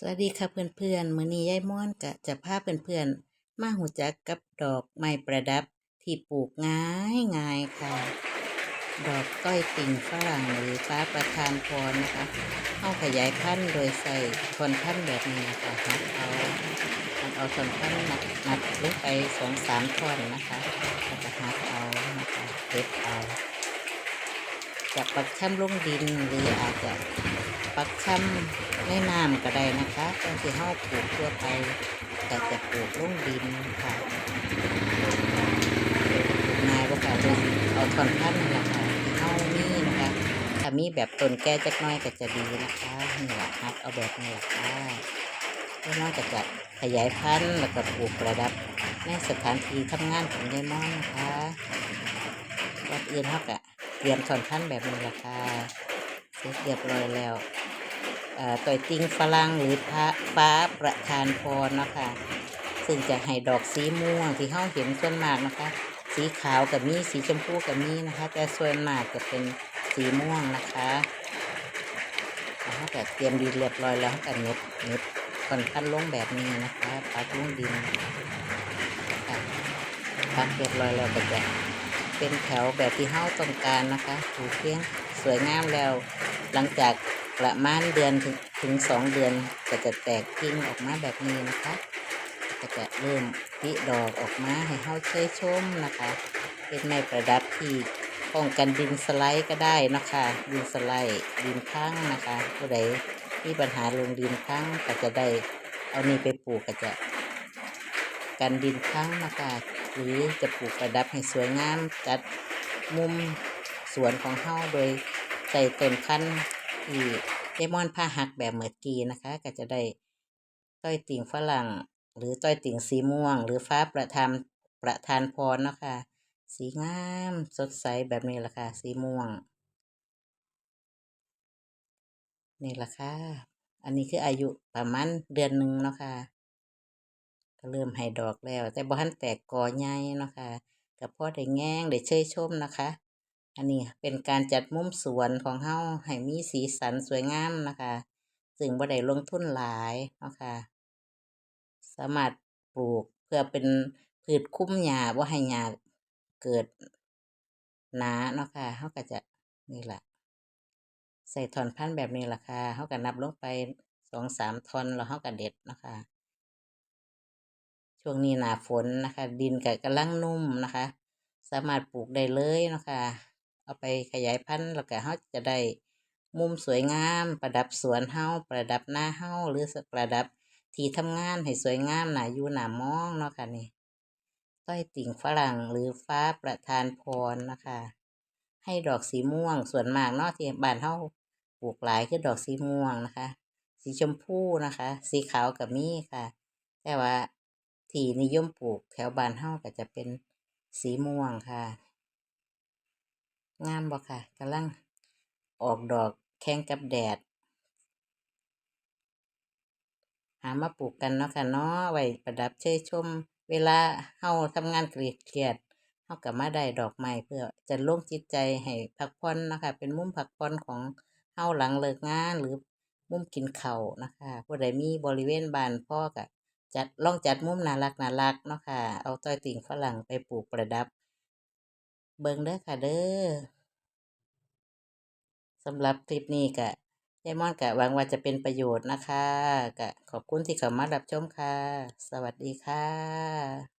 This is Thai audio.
สวัสดีค่ะเพื่อนๆมื้อนี้ยายม่อนก็จะพาเพื่อนๆมาหูจักกับดอกไม้ประดับที่ปลูกง่ายง่ายค่ะ ดอกก้อยติ่งฝรั่งหรือฟ้าประทานพรนะคะเอาขยายพันธุ์โดยใส่ทนพันธุ์แบบนี้นะคะเอาเอาทนพันธุ์หนัดนัดลงไปสองสามทอนนะคะแล้วก็หักเอานะคะเด็ดเอา จะปักช่ำลงดินหรืออาจจะปักช่ำในน้ำก็ได้นะคะตอนที่เฮาปลูกทั่วไปแต่จะปลูกลงดินค่ะนายว่าค่ะโดยเอาถอนพันธุ์นะคะที่เฮามีนะคะถ้ามีแบบต้นแก่จักน้อยก็จะดีนะคะนี่แหละครับเอาแบบนี้แหละค่ะแล้วน้องก็จะขยายพันธุ์แล้วก็ปลูกประดับในสถานที่ทำงานของยายม่อนนะคะก่อนอื่นเฮาก็เต รียมถอนพันแบบนี้ละค่ะเสร็จเรียบร้อยแล้วต่อยติงฝรั่งหรือพระฟ้าประทานพรนะคะ ซึ่งจะให้ดอกสีม่วงที่เฮาเห็นส่วนมากนะคะ สีขาวกับมีสีชมพูกับมีนะคะ แต่ส่วนมากจะเป็นสีม่วงนะคะถ้าแบบเตรียมดินเรียบร้อยแล้วก็เน็บเน็บถอนพันลงแบบนี้นะคะปักลงดินปักเรียบร้อยแล้วก็จะ เป็นแถวแบบที่เฮาต้องการนะคะถูกเพียงสวยงามแล้ว หลังจากประมาณเดือนถึงถึงสองเดือนก็จะแตกกิ่งออกมาแบบนี้นะคะ ก็จะเริ่มพิดอกออกมาให้เฮาเชยชมนะคะ เป็นไม้ประดับที่ป้องกันดินสไลด์ก็ได้นะคะดินสไลด์ดินพังนะคะผู้ใดมีปัญหาลงดินพังก็จะได้เอานี่ไปปลูกก็จะกันดินพังนะคะ หรือจะปลูกประดับให้สวยงาม จัดมุมสวนของเฮาโดยใส่ต้นพันธุ์ที่เลมอนผ้าหักแบบเมื่อกี้นะคะ ก็จะได้ต้อยติ่งฝรั่ง หรือต้อยติ่งสีม่วง หรือฟ้าประทานประทานพรเนาะคะสีงามสดใสแบบนี้ละค่ะ สีม่วง นี่ละค่ะ อันนี้คืออายุประมาณเดือนหนึ่งเนาะค่ะ เริ่มให้ดอกแล้ว แต่บ่ทันแตกกอใหญ่เนาะค่ะกับพ่อได้แง่งได้เชยชมนะคะ อันนี้เป็นการจัดมุมสวนของเฮาให้มีสีสันสวยงามนะคะซึ่งบ่ได้ลงทุนหลายเนาะค่ะ สามารถปลูกเพื่อเป็นพืชคุ้มหญ้าบ่ให้หญ้าเกิดหนาเนาะค่ะเฮาก็จะนี่แหละใส่ทอนพันธุ์แบบนี้ล่ะค่ะเฮาก็นับลงไปสองสามทอนแล้วเฮาก็เด็ดเนาะค่ะ ช่วงนี้หนาฝนนะคะ ดินก็กำลังนุ่มนะคะ สามารถปลูกได้เลยนะคะเอาไปขยายพันธุ์แล้วก็เฮาจะได้มุมสวยงาม ประดับสวนเฮาประดับหน้าเฮาหรือประดับที่ทำงานให้สวยงามหนาอยู่หนามองเนาะค่ะนี่ต้อยติ่งฝรั่งหรือฟ้าประทานพรนะคะ ให้ดอกสีม่วงส่วนมากเนาะที่บ้านเฮาปลูกหลายคือดอกสีม่วงนะคะ สีชมพูนะคะ สีขาวกับมีค่ะ แต่ว่า ที่นิยมปลูกแถวบ้านเฮาก็จะเป็นสีม่วงค่ะ งามบ่ค่ะกำลังออกดอกแข่งกับแดด หามาปลูกกันเนาะค่ะเนาะไว้ประดับเชยชม เวลาเฮาทำงานเครียดๆเฮาก็มาได้ดอกไม้เพื่อจะโล่งจิตใจให้พักผ่อนนะคะ เป็นมุมพักผ่อนของเฮาหลังเลิกงานหรือมุมกินเข้านะคะผู้ใดมีบริเวณบ้านพ่อก็ จัดลองจัดมุมน่ารักน่ารักเนาะค่ะ เอาต้อยติ่งฝรั่งไปปลูกประดับ เบิ่งเด้อค่ะเด้อสำหรับคลิปนี้กะยายม่อนกะหวังว่าจะเป็นประโยชน์นะคะกะขอบคุณที่เข้ามารับชมค่ะ สวัสดีค่ะ